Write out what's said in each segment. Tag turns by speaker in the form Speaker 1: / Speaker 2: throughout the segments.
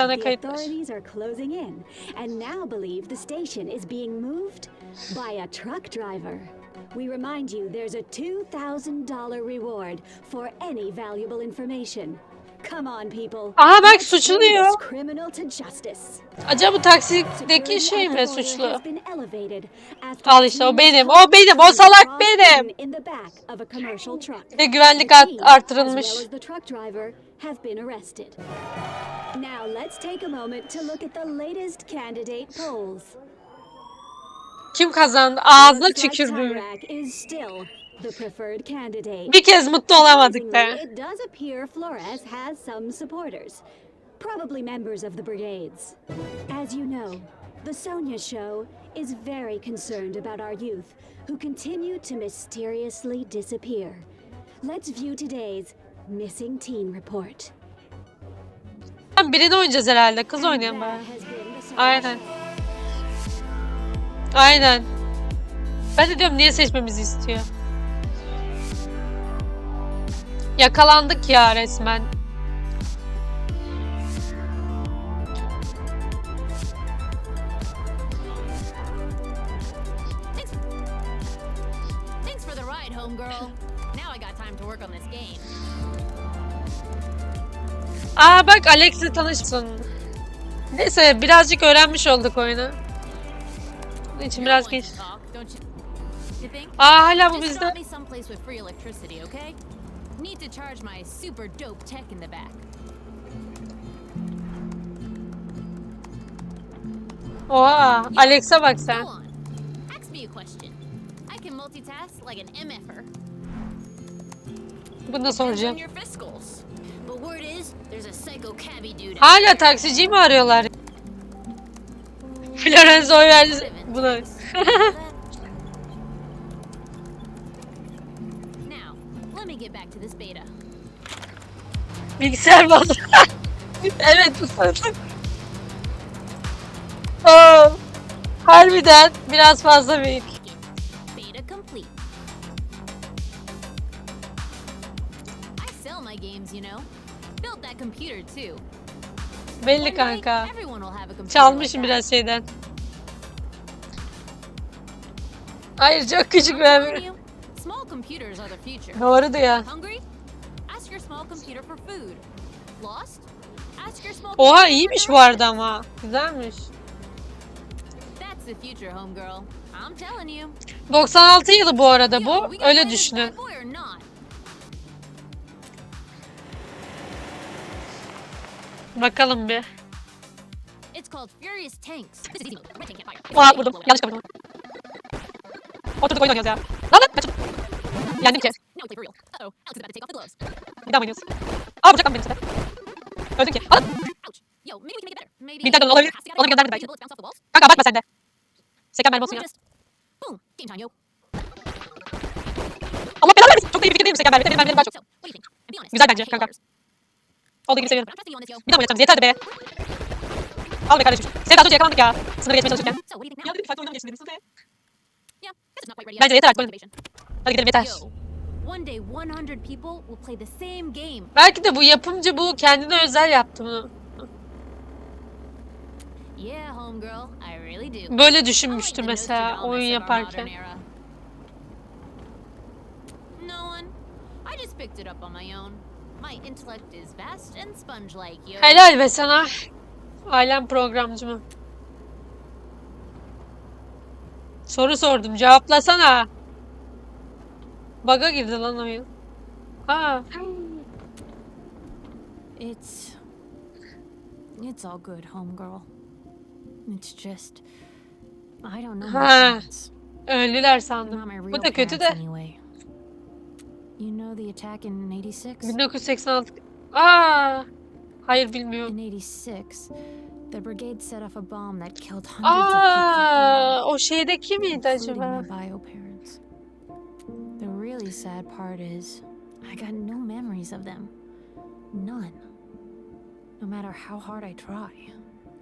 Speaker 1: The authorities are closing in and now believe the station is being moved by a truck driver. We remind you there's a $2,000 reward for any valuable information. Come on people.
Speaker 2: Aha bak
Speaker 1: Let's
Speaker 2: suçluyor.
Speaker 1: criminal to justice.
Speaker 2: Acaba bu taksideki şey mi suçlu?
Speaker 1: has been elevated after
Speaker 2: Al işte o benim, o benim, o salak benim.
Speaker 1: in in the back of a commercial truck.
Speaker 2: Ve güvenlik art- artırılmış.
Speaker 1: Well as the truck driver have been arrested. Now let's take a moment to look at the latest candidate polls.
Speaker 2: Kim kazandı? Ağzına tükürdü.
Speaker 1: Tyrak is still the preferred candidate.
Speaker 2: Bir kez mutlu olamadık be.
Speaker 1: It does appear Flores has some supporters, probably members of the brigades. As you know, the Sonia Show is very concerned about our youth who continue to mysteriously disappear. Let's view today's missing teen report.
Speaker 2: Birini oynayacağız herhalde. Kız oynayalım bari. Aynen. Aynen. Ben de diyorum niye seçmemizi istiyor. Yakalandık ya resmen. Bak Alex'le tanışsın. Neyse birazcık öğrenmiş olduk oyunu. Bunun için biraz geç. Aa hala bu bizde.
Speaker 3: Need to charge my super dope tech in the back.
Speaker 2: Oha Alex'e bak sen.
Speaker 3: on. Ask me
Speaker 2: Hala taksiciyi mi arıyorlar? Florence oy verdi buna. Bilgisayar bozdu. evet bu sanırım. Oo, harbiden biraz fazla büyük. Belli kanka. Çalmışım biraz şeyden. Hayır çok küçük
Speaker 3: future.
Speaker 2: Doğru
Speaker 3: small
Speaker 2: Oha iyiymiş bu arada ama. Güzelmiş.
Speaker 3: That's the future, homegirl. I'm telling you.
Speaker 2: 96 yılı bu arada bu. Öyle düşünün.
Speaker 3: Can't fire.
Speaker 2: Oha vurdum. Yanlış kapatım. Oturduk oyun oynuyoruz ya. Lan lan. Kaçın. Yendim
Speaker 3: the gloves.
Speaker 2: Bir daha mı oynuyoruz? Aa vuracak lan beni bu sefer. Öldün ki.
Speaker 3: Maybe.
Speaker 2: Bir dakika, olabilir. Onu
Speaker 3: out
Speaker 2: göndermedi belki. Kanka abartma sen de. Seken mermi olsun ya. Allah belanı vermesin. Çok da iyi bir fikir değil mi seken mermi? Benim mermilerim daha çok. Güzel bence, kanka. Olduğu gibi seviyorum. Bir daha mı oynayacağız? Yeter hadi be. Al be kardeşim. Az önce yakalandık ya. Sınırı geçmeye çalışırken.
Speaker 3: Now?
Speaker 2: dedim farklı oyundan geçsin dedim.
Speaker 3: Ready
Speaker 2: Bence
Speaker 3: yet.
Speaker 2: yeter artık. Hadi gidelim yeter.
Speaker 3: Yo, one day 100 people will play the same game.
Speaker 2: Belki de bu yapımcı bu kendine özel yaptı bunu. Böyle düşünmüştür mesela oyun yaparken.
Speaker 3: No one. I just picked it up on my own. My intellect is vast and sponge-like.
Speaker 2: Helal be sana. Ailem programcı mı? Soru sordum cevaplasana. Baga girdi lan oyun. Ha.
Speaker 3: It's it's all good, homegirl. It's just I don't know
Speaker 2: Ha. Öldüler sandım. Bu da kötü de.
Speaker 3: Anyway. You know the attack in 86?
Speaker 2: 1986. Aa. Ah! Hayır bilmiyorum.
Speaker 3: In 86, the brigade set off a bomb that killed hundreds of
Speaker 2: Aa,
Speaker 3: people,
Speaker 2: o şeydeki miydi acaba?
Speaker 3: my bio parents. The really sad part is, I got no memories of them. None. No matter how hard I try,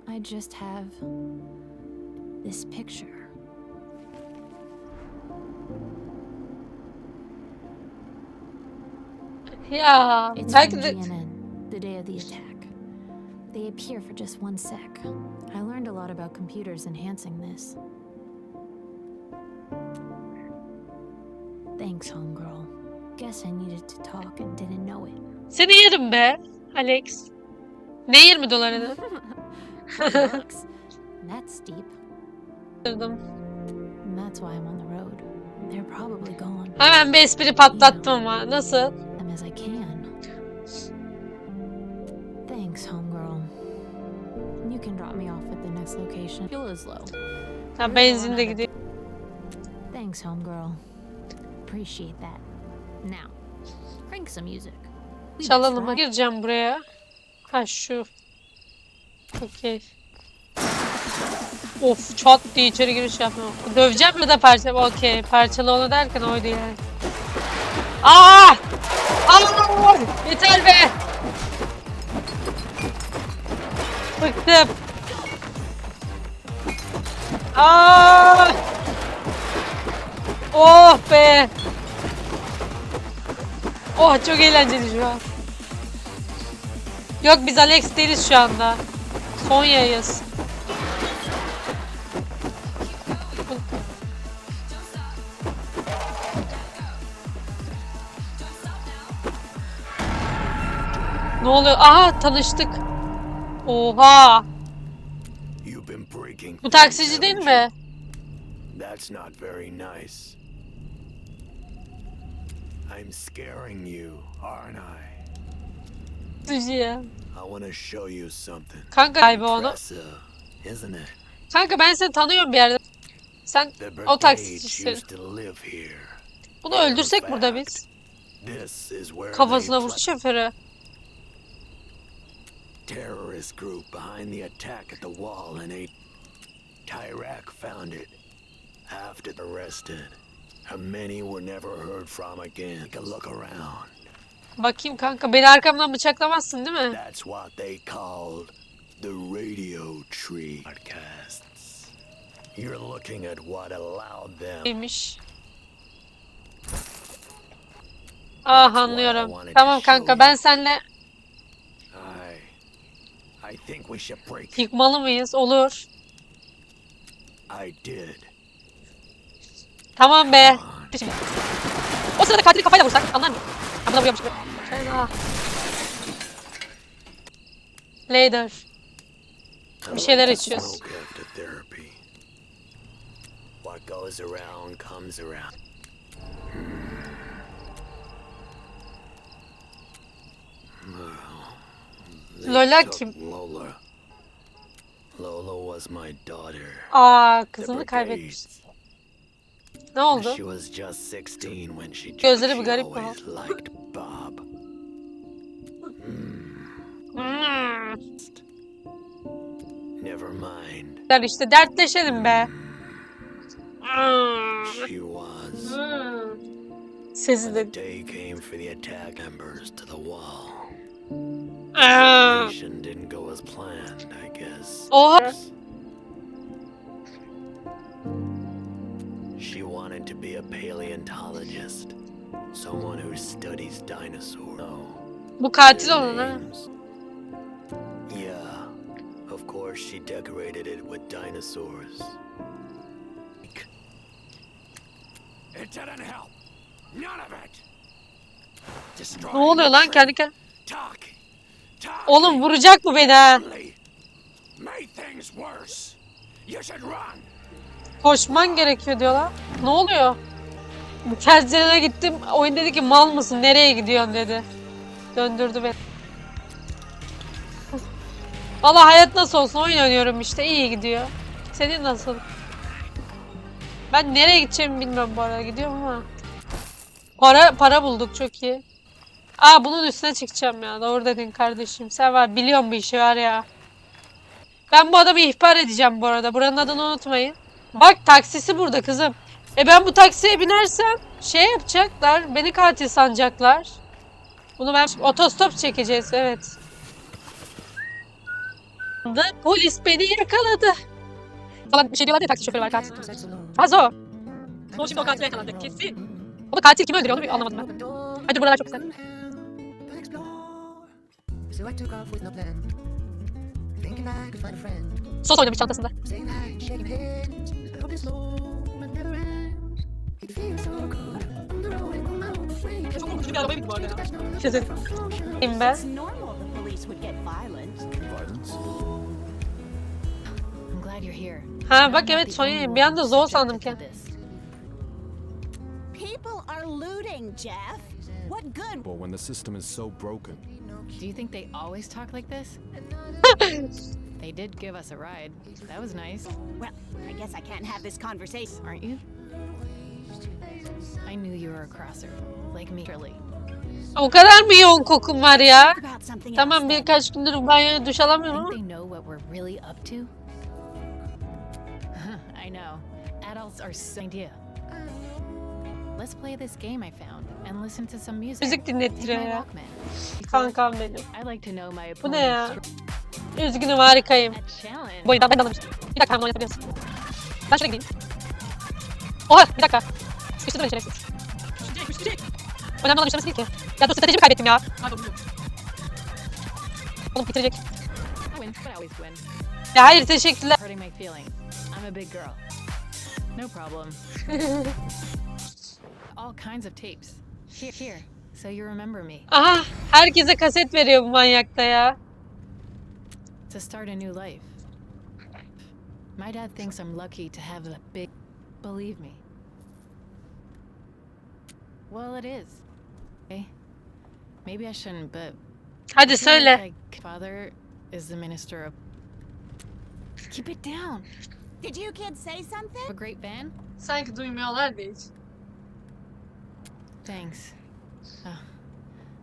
Speaker 3: I just have this picture.
Speaker 2: Ya
Speaker 3: It's
Speaker 2: belki
Speaker 3: from
Speaker 2: de
Speaker 3: GNN, the day of the attack.
Speaker 4: They appear for just one sec. I learned a lot about computers enhancing this. Thanks, homegirl. Guess I needed to talk and didn't know it.
Speaker 2: Seni yerim be Alex. Ne 20 dolarını?
Speaker 4: Bucks? That's steep.
Speaker 2: Kırdım.
Speaker 4: And that's why I'm on the road. They're probably gone.
Speaker 2: Hemen bir espri patlattım ama. Nasıl?
Speaker 4: As I can. Thanks, homegirl. You can drop me off at the next location. Fuel is low.
Speaker 2: Ha benzin de gidiyor.
Speaker 4: Thanks, homegirl. Appreciate that. Now, crank some music. We best
Speaker 2: Çalalım.
Speaker 4: ride.
Speaker 2: Gireceğim buraya. Ha şu. Okey. Of çat diye içeri giriş yapma. Döveceğim mi de parça? Okey. Parçalı onu derken oydu yani. Aa! Aa! Yeter be! Bıktım. Aa! Oh be! Oh çok eğlenceli şu an. Yok biz Alex değiliz şu anda. Sonya'yız. Ne oluyor? Aha tanıştık. Oha. Bu taksici değil mi?
Speaker 5: That's not very nice. I'm scaring you, aren't I?
Speaker 2: Ya.
Speaker 5: I want to show you something.
Speaker 2: Kanka galiba onu.
Speaker 5: İsn't it?
Speaker 2: Kanka ben seni tanıyorum bir yerden. Sen o taksicisin. Bunu öldürsek burada biz. Kafasına vurdu şoförü.
Speaker 5: Terrorist group behind the attack at the wall in eight. Tyrak found it after the arrested. And many were never heard from again. Take a look around.
Speaker 2: Bakayım kanka beni arkamdan bıçaklamazsın değil mi?
Speaker 5: That's what they called the radio tree podcasts. You're looking at what allowed them.
Speaker 2: Neymiş? Ah anlıyorum. Tamam kanka ben seninle
Speaker 5: I, I think we should break.
Speaker 2: yıkmalı mıyız? Olur.
Speaker 5: I did.
Speaker 2: Tamam be. Şimdi. O sırada katili kafayla vursak anlar mı? Ha buna vuruyormuş gibi. Fena. Later. Bir şeyler içiyoruz.
Speaker 5: What goes around comes around.
Speaker 2: Lola kim?
Speaker 5: Lola. Lola was my daughter.
Speaker 2: Aa
Speaker 5: The
Speaker 2: kızını kaybetmiş. Ne oldu?
Speaker 5: She was just 16 when she
Speaker 2: Gözleri bir garip
Speaker 5: always liked Bob.
Speaker 2: Hmm.
Speaker 5: Never mind.
Speaker 2: Yani işte dertleşelim be.
Speaker 5: She was.
Speaker 2: Sesi de.
Speaker 5: Day came for the attack members to the wall.
Speaker 2: Aa.
Speaker 5: Mission didn't go as planned, I guess.
Speaker 2: Oha.
Speaker 5: She wanted to be a paleontologist. Someone who studies dinosaurs. Oh, no.
Speaker 2: Bu katil
Speaker 5: their
Speaker 2: onun ha.
Speaker 5: names. Yeah. Of course she decorated it with dinosaurs. It didn't help. None of it. Destroying
Speaker 2: Ne oluyor
Speaker 5: the
Speaker 2: lan
Speaker 5: tree,
Speaker 2: kendi kendine?
Speaker 5: Talking.
Speaker 2: Oğlum vuracak mı beni ha? Koşman gerekiyor diyorlar. Ne oluyor? Tercihine gittim. Oyun dedi ki mal mısın? Nereye gidiyorsun dedi. Döndürdü beni. Valla hayat nasıl olsun oyun oynuyorum işte iyi gidiyor. Senin nasıl? Ben nereye gideceğimi bilmiyorum bu arada gidiyorum ama. Para para bulduk çok iyi. Aa bunun üstüne çıkacağım ya. Doğru dedin kardeşim. Sen var biliyorum bu işi var ya. Ben bu adamı ihbar edeceğim bu arada. Buranın adını unutmayın. Bak taksisi burada kızım. E ben bu taksiye binersem şey yapacaklar. Beni katil sanacaklar. Bunu ben otostop çekeceğiz evet. Polis beni yakaladı. Falan bir şey diyorlar ya taksi şoförü var katil. Hazo. O şimdi o katil yakalandı kesin. O da katil kimi öldürüyor onu bir anlamadım ben. Hadi buralar çok güzel. Sos oynamış çantasında. Çok korkutucu bir arabaya bindim bu arada ya. Kim be? Ha bak evet
Speaker 4: only
Speaker 2: Bir anda
Speaker 4: one
Speaker 2: Zo sandım ki.
Speaker 6: People are looting, Jeff. What good?
Speaker 7: Well, when the system is so broken,
Speaker 4: Do you think they always talk like this? they did give us a ride. That was nice,
Speaker 6: Well, I guess I can't have this conversation.
Speaker 4: aren't you? I knew you were a crosser, like me, really.
Speaker 2: O kadar mı yoğun kokum var ya?
Speaker 6: Talk about something
Speaker 2: Tamam
Speaker 6: else then.
Speaker 2: birkaç gündür banyoya duş alamıyorum
Speaker 4: Think
Speaker 2: ama.
Speaker 4: they know what we're really up to? I know. Adults are so idea. Let's play this game I found and listen to some music.
Speaker 2: Müzik dinlettiriyor ya. Kankam benim.
Speaker 4: I like to know my
Speaker 2: Bu ne ya? Üzgünüm harikayım. Bu oyundan ben anlamıştım. Bir dakika hemen oynatabiliyorsun. Ben şuraya gideyim. Oha bir dakika. Sıkıştırdı beni şerefsiz. Önemli olan işlemesi değil ki. Ya dur stratejimi kaybettim ya. Oğlum bitirecek.
Speaker 4: But I always win.
Speaker 2: Ya hayır teşekkürler.
Speaker 4: I'm a big girl. No problem. All kinds of tapes. Here, here. So you remember me.
Speaker 2: Aha herkese kaset veriyor bu manyakta ya.
Speaker 4: To start a new life. My dad thinks I'm lucky to have a big. Believe me. Well, it is. Okay. Maybe I shouldn't, but
Speaker 2: Hadi
Speaker 4: I feel
Speaker 2: söyle.
Speaker 4: like my father is the minister of. Keep it down.
Speaker 6: Did you kids say something?
Speaker 4: A great van.
Speaker 2: Sanki duymuyorlar da hiç.
Speaker 4: Thanks. Ah,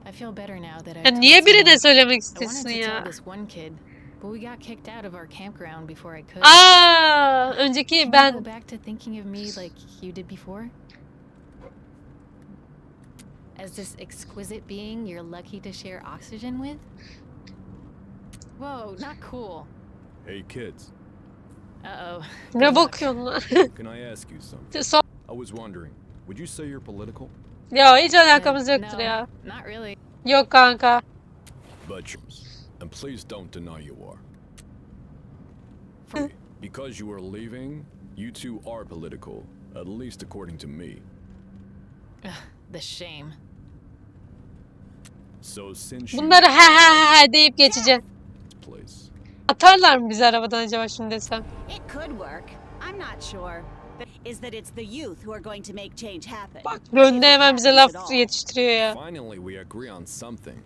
Speaker 4: I feel better now that I.
Speaker 2: Ya
Speaker 4: told
Speaker 2: niye birine
Speaker 4: someone.
Speaker 2: söylemek
Speaker 4: I wanted
Speaker 2: istesin
Speaker 4: to tell
Speaker 2: ya?
Speaker 4: this one kid, but we got kicked out of our campground before I could.
Speaker 2: Aa, önceki
Speaker 4: Can you go
Speaker 2: ben
Speaker 4: back to thinking of me like you did before? As this exquisite being you're lucky to share oxygen with? Whoa, not cool.
Speaker 7: hey kids,
Speaker 4: Uh oh.
Speaker 2: ne bakıyorsun lan?
Speaker 7: can I ask you something? I was wondering, would you say you're political?
Speaker 2: Ya hiç alakamız yoktur ya.
Speaker 4: Not really.
Speaker 2: Yok kanka.
Speaker 7: And please don't deny you are. Because you are leaving, you two are political, at least according to me.
Speaker 4: The shame.
Speaker 7: So since
Speaker 2: Bunları he he he deyip geçeceğim. Atarlar mı bizi arabadan acaba şimdi desem?
Speaker 6: It could work. I'm not sure. İs that it's the youth who are going to make change happen.
Speaker 2: Bak önde
Speaker 6: If it
Speaker 2: hemen bize laf yetiştiriyor ya.
Speaker 7: finally we agree on something.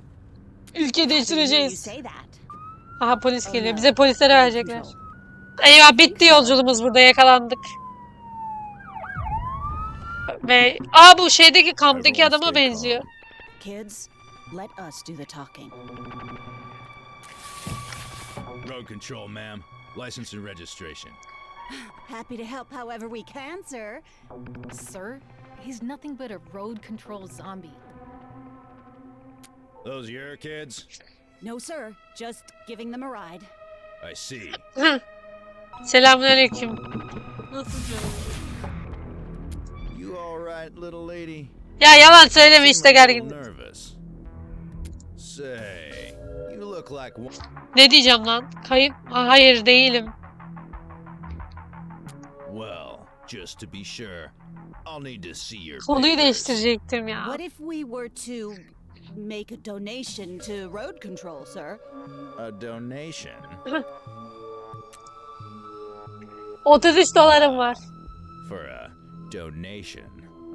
Speaker 2: Ülke değiştireceğiz. Aha polis
Speaker 6: Oh,
Speaker 2: geliyor. Bize polisleri
Speaker 6: Road
Speaker 2: verecekler. Eyvah bitti yolculuğumuz burada yakalandık. Ve aa bu şeydeki kamptaki adama benziyor.
Speaker 6: Kids, let us do the talking.
Speaker 8: Road control, ma'am. License and registration.
Speaker 6: Happy to help however we can, sir.
Speaker 4: Sir, he's nothing but a road control zombie.
Speaker 8: Those your kids?
Speaker 6: No, sir. Just giving them a ride.
Speaker 8: I see.
Speaker 2: Selamünaleyküm. Nasıl
Speaker 8: You all right, little lady?
Speaker 2: Ya yalan söyleme işte gergin.
Speaker 8: Nervous. Say, you look like one.
Speaker 2: Ne diyeceğim lan? Kayıp? Ha, hayır değilim.
Speaker 8: Well, just to be sure, I'll need to see your.
Speaker 2: Konuyu değiştirecektim ya.
Speaker 6: What if we were to make a donation to road control, sir?
Speaker 8: A donation.
Speaker 2: 33 dolarım var.
Speaker 8: For a donation,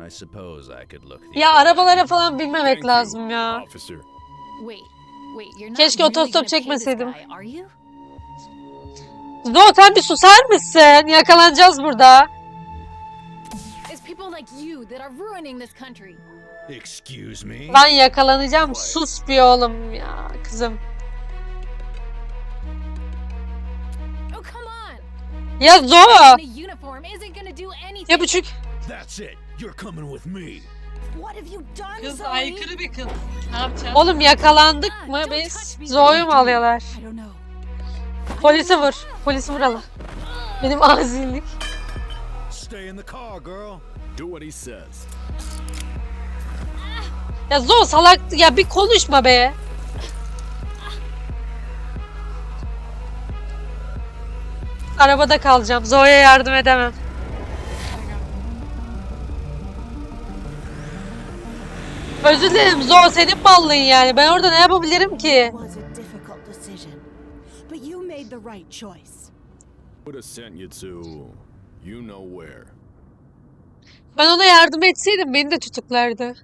Speaker 8: I suppose I could look. The
Speaker 2: Ya arabalara falan binmemek lazım ya.
Speaker 7: Officer.
Speaker 4: Wait, wait, you're not
Speaker 2: Keşke
Speaker 4: really
Speaker 2: otostop
Speaker 4: gonna pay this
Speaker 2: çekmeseydim.
Speaker 4: guy, are you?
Speaker 2: Zo sen bir susar mısın? Yakalanacağız burada.
Speaker 8: Excuse me.
Speaker 2: Ben yakalanacağım. Sus bir oğlum ya kızım.
Speaker 4: Oh!
Speaker 2: Ya Zo! Ya bu çünkü...
Speaker 8: That's it. You're coming with me.
Speaker 6: What have you done, Zoe?
Speaker 2: bir kız. Ne yapacağız? Oğlum yakalandık mı biz? Zo'yu mu alıyorlar?
Speaker 6: I don't know.
Speaker 2: Polisi vur. Polisi vuralım. Benim azillik.
Speaker 8: Stay in the car, girl.
Speaker 7: Do what he says.
Speaker 2: Ya Zo salak ya bir konuşma be. Arabada kalacağım. Zoe'ye yardım edemem. Özür dilerim Zoe senin mallın yani. Ben orada ne yapabilirim ki?
Speaker 1: Made the right choice.
Speaker 9: Would have sent you to you know where.
Speaker 2: Ben ona yardım etseydim beni de tutuklardı.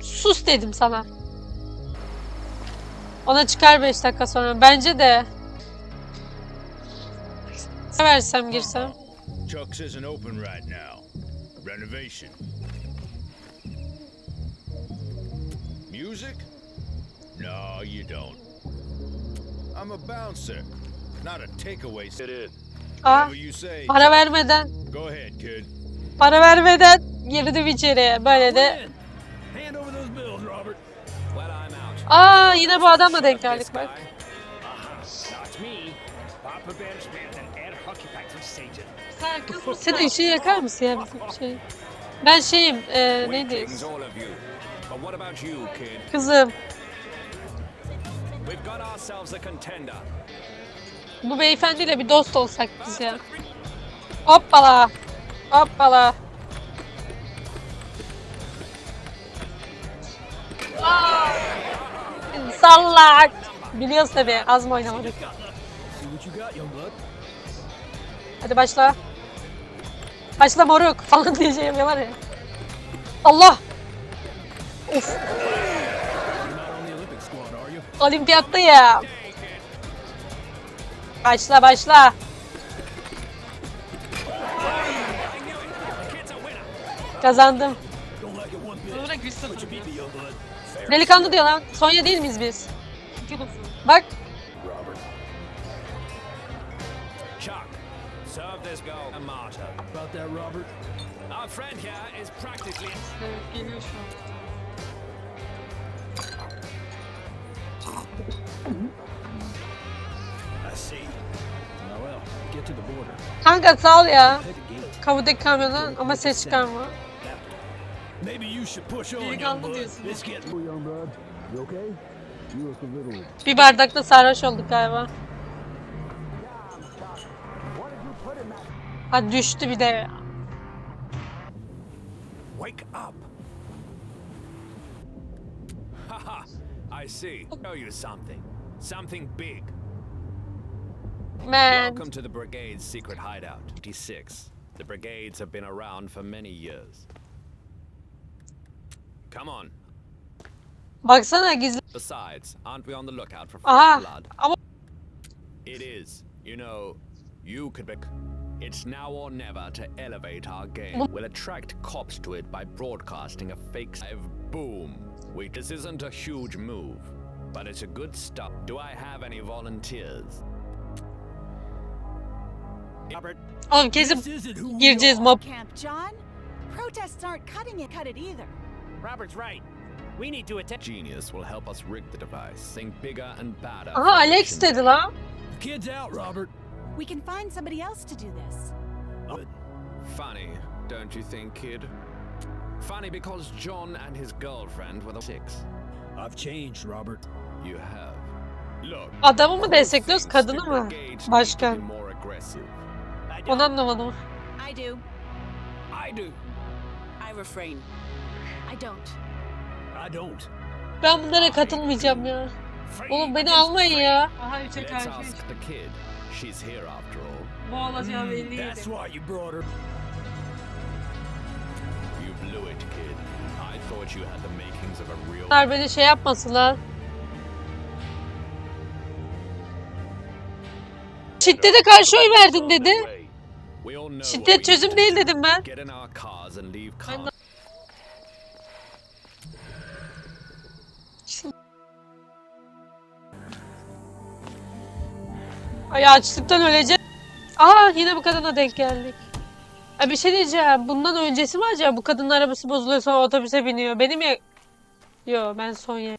Speaker 2: Sus dedim sana. Ona çıkar 5 dakika sonra. Bence de. Ne versem girsem.
Speaker 10: Chuck's isn't open right now. Renovation. Music? No, you don't. I'm a bouncer, not a takeaway. Sit in.
Speaker 2: Aa,
Speaker 10: Whatever you say.
Speaker 2: para vermeden,
Speaker 10: Go ahead, kid.
Speaker 2: para vermeden girdim içeriye. Böyle de.
Speaker 8: Hand over those bills, Robert. Well, I'm out.
Speaker 2: Aa, yine bu adamla denk geldik bak.
Speaker 8: Not me. Papa Bear's man and Ed Hockey Pack from Satan.
Speaker 2: Sen de ışığı yakar mısın ya bizim şey? Ben şeyim, e, neydi?
Speaker 8: Kings, all of you. But what about you, kid?
Speaker 2: Kızım. Bu beyefendiyle bir dost olsak biz ya. Hoppala. Hoppala. Sallak. Biliyoruz tabii. Az mı oynamadık? Hadi başla. Başla moruk falan diye şey yapıyorlar ya. Allah. Of.
Speaker 8: But you beat me, young blood.
Speaker 2: Delikanlı diyor lan. Sonya değil miyiz biz? Bak.
Speaker 8: Robert. Chuck, serve
Speaker 2: Kanka sağ ol ya. Kapıdaki kamyondan ama ses çıkarma. Delikanlı diyorsun. Bir bardakta sarhoş olduk galiba. Ha düştü bir de.
Speaker 8: Wake up! I see. Show you something. Something big.
Speaker 2: Man.
Speaker 8: Welcome to the Brigade's secret hideout. 86. The Brigades have been around for many years. Come on.
Speaker 2: Baksana gizli.
Speaker 8: Besides, aren't we on the lookout for
Speaker 2: Aha.
Speaker 8: blood?
Speaker 2: Ama
Speaker 8: It is. You know, you could be. It's now or never to elevate our game. We'll attract cops to it by broadcasting a fake live boom. We, this isn't a huge move, but it's a good start. Do I have any volunteers?
Speaker 2: Oğlum kesin gireceğiz mob.
Speaker 1: Camp John? Protests aren't cutting it, cut it either.
Speaker 11: Robert's right. We need to attack.
Speaker 8: Genius will help us rig the device. Think bigger and badder.
Speaker 2: Aha Alex dedi lan.
Speaker 8: Kid's out, Robert.
Speaker 1: We can find somebody else to do this.
Speaker 8: Funny, don't you think, kid? Funny because John and his girlfriend were the six.
Speaker 11: I've changed, Robert.
Speaker 8: You have. Look.
Speaker 2: Adamı mı destekliyoruz, kadını mı?
Speaker 8: brigade
Speaker 2: Onu
Speaker 11: do.
Speaker 2: anlamadım.
Speaker 1: I do.
Speaker 11: I do.
Speaker 1: I refrain. I don't.
Speaker 11: I don't.
Speaker 2: Ben bunlara katılmayacağım ya. Oğlum beni almayın ya. Aha üçe
Speaker 8: Let's ask the kid. She's here after all.
Speaker 2: Bu olacağı
Speaker 11: That's why you brought her.
Speaker 8: You blew it, kid. I thought you had the makings of a real.
Speaker 2: Bunlar beni şey yapmasınlar. Şiddete karşı oy verdin dedi. Şiddet çözüm değil dedim ben. Ay açlıktan öleceğim. Aa yine bu kadına denk geldik. Ay bir şey diyeceğim. Bundan öncesi mi acaba? Bu kadının arabası bozuluyor sonra otobüse biniyor. Benim ya... Yo ben Sonya.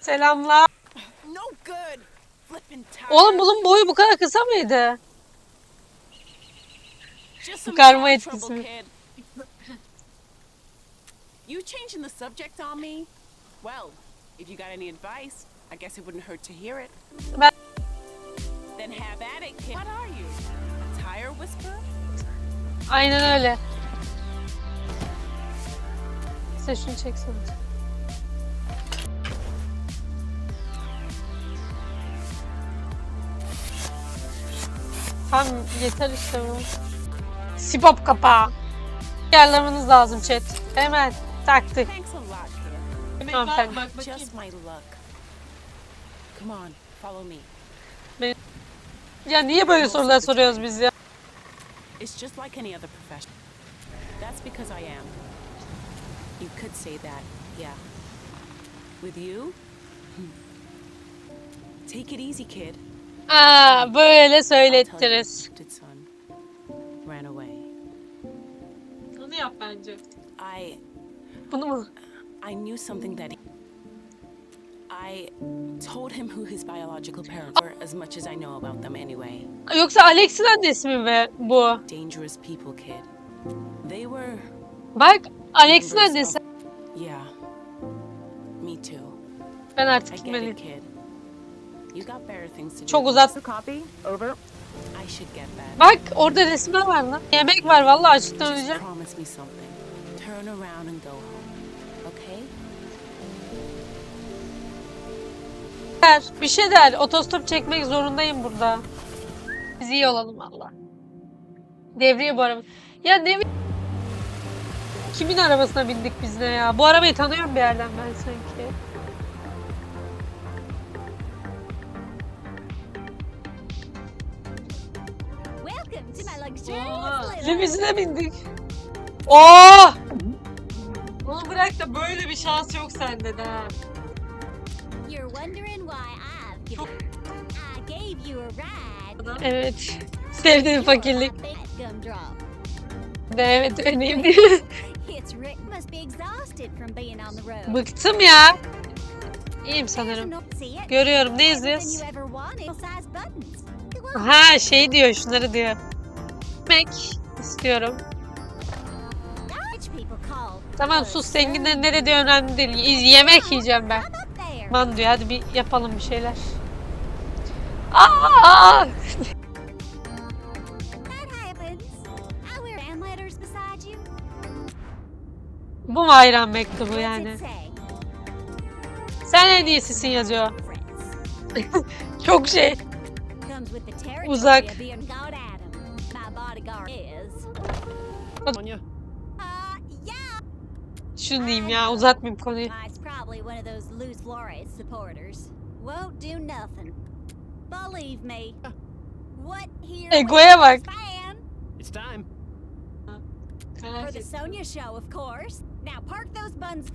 Speaker 2: Selamlar.
Speaker 1: No good. Flippin' tires.
Speaker 2: Oğlum bunun boyu bu kadar kısa mıydı?
Speaker 1: Some
Speaker 2: karma etkisi.
Speaker 12: You changing the subject on me? Well, if you got any advice, I guess it wouldn't hurt to hear it. Then have at it, kid. What are you? A tire whisperer?
Speaker 2: aynen öyle. Sen şunu çeksene. Tamam yeter işte bu. Sipop kapağı. Ayarlamanız lazım chat. Hemen taktık. Tamam
Speaker 12: on, follow me.
Speaker 2: Ya niye böyle sorular soruyoruz biz ya?
Speaker 12: It's just like any other profession. That's because I am. You could say that, yeah. With you? Hmm. Take it easy, kid.
Speaker 2: Aa, böyle söylettiriz. Bunu yap bence.
Speaker 12: I
Speaker 2: Bunu mu?
Speaker 12: I knew something that he, I told him who his biological parents were as much as I know about them anyway.
Speaker 2: Yoksa Alex'in annesi mi be bu?
Speaker 12: Dangerous people, kid. They were
Speaker 2: Bak Alex'in annesi.
Speaker 12: Yeah. Me too.
Speaker 2: Ben
Speaker 12: I
Speaker 2: artık
Speaker 12: get
Speaker 2: gitmeliyim.
Speaker 12: kid.
Speaker 2: Çok uzat.
Speaker 12: this. I should get that.
Speaker 2: Bak orada resimler var lan. Yemek var vallahi açlıktan öleceğim.
Speaker 12: promise me something. Turn around and go home. Okay?
Speaker 2: Der, bir şey der. Otostop çekmek zorundayım burada. Biz iyi olalım valla. Devriye bu araba. Ya ne bi- Kimin arabasına bindik biz ne ya? Bu arabayı tanıyorum bir yerden ben sanki. Oha,
Speaker 1: limo.
Speaker 2: limuzine bindik. Oo! Onu bırak da böyle bir şans yok sende de. ha.
Speaker 1: You're wondering why I've given I gave you a ride.
Speaker 2: Evet. Sevdiğim fakirlik. De evet öyleyim.
Speaker 1: It's Rick must be exhausted from being on the road.
Speaker 2: Bıktım ya. İyiyim sanırım.
Speaker 1: no- see it?
Speaker 2: Görüyorum. Ne
Speaker 1: Everything
Speaker 2: izliyoruz?
Speaker 1: you ever wanted. Size buttons.
Speaker 2: Ha şey diyor şunları diyor. Yemek istiyorum. Tamam sus zenginlerin ne dediği önemli değil. Yemek yiyeceğim ben. Man diyor hadi bir yapalım bir şeyler. Aa! Bu mu ayran mektubu yani? Sen en iyisisin yazıyor. Çok şey. Uzak.
Speaker 11: Sonia?
Speaker 1: Uh, yeah.
Speaker 2: Şunu diyeyim ya uzatmayayım konuyu.
Speaker 1: Mike's probably one of those Luz Flores supporters. Won't do nothing. Believe me. What here?
Speaker 2: Egoya bak.
Speaker 1: Fan
Speaker 11: It's time.
Speaker 1: for the Sonia show, of course. Now park those buns.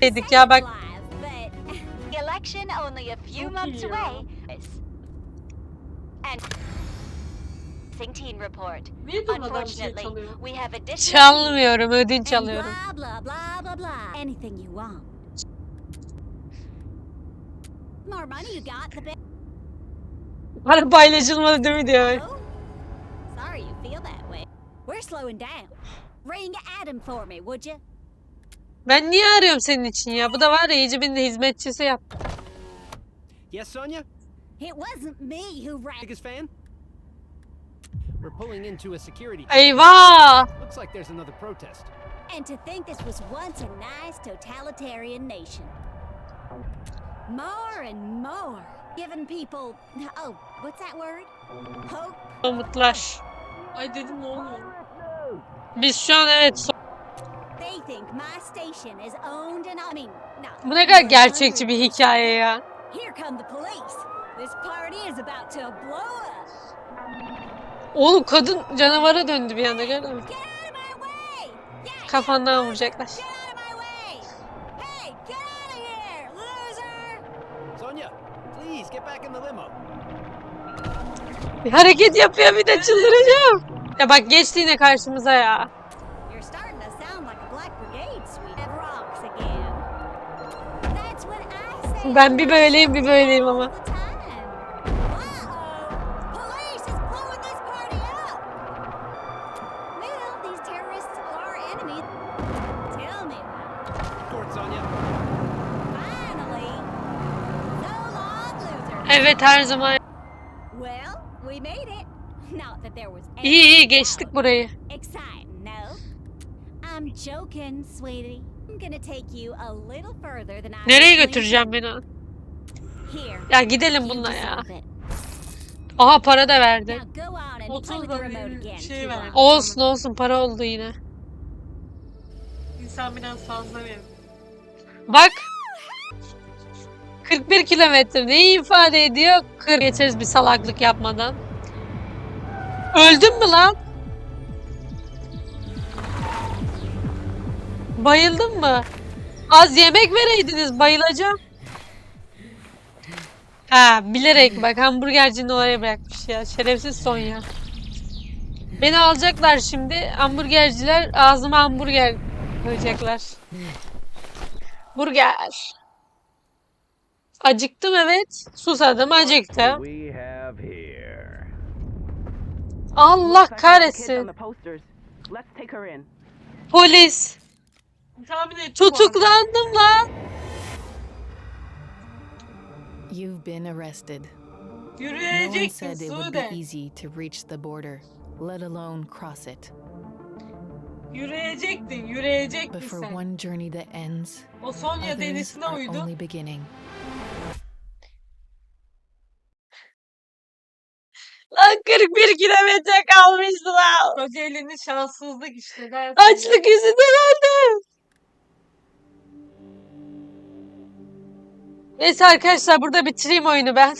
Speaker 2: Dedik ya bak.
Speaker 1: live, but the election only a few
Speaker 2: Çok
Speaker 1: months
Speaker 2: iyi
Speaker 1: away. And teen report.
Speaker 2: Niye
Speaker 1: Unfortunately, we have additional
Speaker 2: Çalmıyorum, ödünç alıyorum.
Speaker 1: blah blah blah blah blah. Anything you want. More money you got, the better.
Speaker 2: Para paylaşılmadı değil mi diyor.
Speaker 1: Oh, sorry you feel that way. We're slowing down. Ring Adam for me, would you?
Speaker 2: Ben niye arıyorum senin için ya? Bu da var ya iyice beni de hizmetçisi yap.
Speaker 11: Yes, Sonia?
Speaker 1: It wasn't me who rang.
Speaker 11: Biggest fan? We're pulling into a security.
Speaker 2: Eyvah!
Speaker 11: Looks like there's another protest.
Speaker 1: And to think this was once a nice totalitarian nation. More and more. Giving people, oh, what's that word? Hope.
Speaker 2: Umutlar. Ay dedim ne oluyor? Biz şu an evet so-
Speaker 1: They think my station is owned and I mean, no.
Speaker 2: Bu ne kadar gerçekçi bir hikaye ya.
Speaker 1: Here come the police. This party is about to blow up.
Speaker 2: Oğlum kadın canavara döndü bir anda gördün mü? Kafandan vuracaklar.
Speaker 1: Get out of my way! Hey, get out of here, loser!
Speaker 11: Sonia, please get back in the limo.
Speaker 2: Bir hareket yapıyor bir de çıldıracağım. Ya bak geçti yine karşımıza ya. Ben bir böyleyim bir böyleyim ama. Evet her zaman.
Speaker 6: Well, we made it. Not that there was
Speaker 2: İyi iyi geçtik burayı.
Speaker 6: Exciting, no? I'm joking, sweetie. I'm gonna take you a little further than I
Speaker 2: Nereye götüreceğim beni?
Speaker 6: Here.
Speaker 2: Ya gidelim bununla ya. Aha para da verdi.
Speaker 6: Now go on and play
Speaker 2: 30
Speaker 6: with the
Speaker 2: da
Speaker 6: remote
Speaker 2: bir
Speaker 6: again if
Speaker 2: şey
Speaker 6: you
Speaker 2: ver.
Speaker 6: want.
Speaker 2: Olsun olsun para oldu yine. İnsan biraz fazla verir. Bak. 41 kilometre neyi ifade ediyor? 40 geçeriz bir salaklık yapmadan. Öldün mü lan? Bayıldın mı? Az yemek vereydiniz bayılacağım. Ha bilerek bak hamburgercinin oraya bırakmış ya. Şerefsiz Sonya. Beni alacaklar şimdi. Hamburgerciler ağzıma hamburger koyacaklar. Burger. Acıktım evet. Susadım acıktım. Allah kahretsin. Polis. Tutuklandım lan.
Speaker 4: You've been arrested. No one
Speaker 2: Yürüyeceksin
Speaker 4: said it would
Speaker 2: Sude.
Speaker 4: be easy to reach the border, let alone cross it.
Speaker 2: Yürüyecektin, yürüyecektin
Speaker 4: But for
Speaker 2: sen.
Speaker 4: one journey that ends,
Speaker 2: O Sonya
Speaker 4: others
Speaker 2: denizine
Speaker 4: are
Speaker 2: uydu.
Speaker 4: only beginning.
Speaker 2: Lan 41 kilometre kalmıştı lan. Kocaeli'nin şanssızlık işte. Açlık yüzünden öldüm. Neyse arkadaşlar burada bitireyim oyunu ben.